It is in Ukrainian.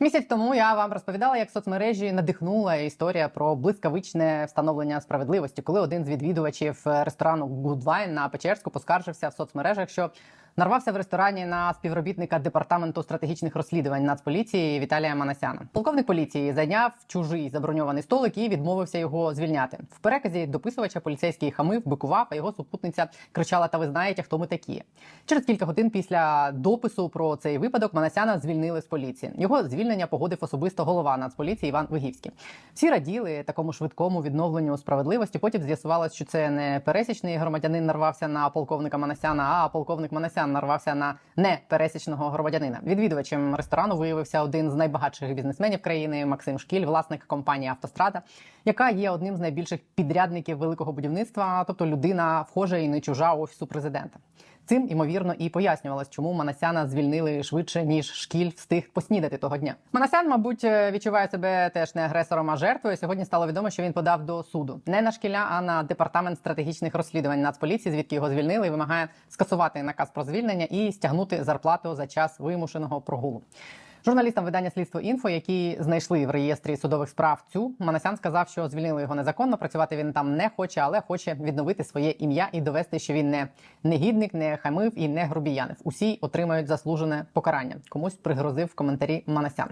Місяць тому я вам розповідала, як соцмережі надихнула історія про блискавичне встановлення справедливості, коли один з відвідувачів ресторану Goodwine на Печерську поскаржився в соцмережах, що нарвався в ресторані на співробітника департаменту стратегічних розслідувань Нацполіції Віталія Манасяна. Полковник поліції зайняв чужий заброньований столик і відмовився його звільняти. В переказі дописувача поліцейський хамив, бикував, а його супутниця кричала: Та ви знаєте, хто ми такі. Через кілька годин після допису про цей випадок Манасяна звільнили з поліції. Його звільнення погодив особисто голова Нацполіції Іван Вигівський. Всі раділи такому швидкому відновленню справедливості. Потім з'ясувалось, що це не пересічний громадянин нарвався на полковника Манасяна, а полковник Манасян нарвався на непересічного громадянина. Відвідувачем ресторану виявився один з найбагатших бізнесменів країни Максим Шкіль, власник компанії Автострада, яка є одним з найбільших підрядників великого будівництва, тобто людина вхожа і не чужа офісу президента. Цим імовірно і пояснювалось, чому Манасяна звільнили швидше ніж шкіль встиг поснідати того дня. Манасян, мабуть, е, відчуває себе теж не агресором, а жертвою. Сьогодні стало відомо, що він подав до суду не на шкіля, а на департамент стратегічних розслідувань Нацполіції, звідки його звільнили, і вимагає скасувати наказ про звільнення і стягнути зарплату за час вимушеного прогулу. Журналістам видання слідство інфо, які знайшли в реєстрі судових справ цю Манасян сказав, що звільнили його незаконно. Працювати він там не хоче, але хоче відновити своє ім'я і довести, що він не негідник, не хамив і не грубіянив. Усі отримають заслужене покарання. Комусь пригрозив в коментарі Манасян.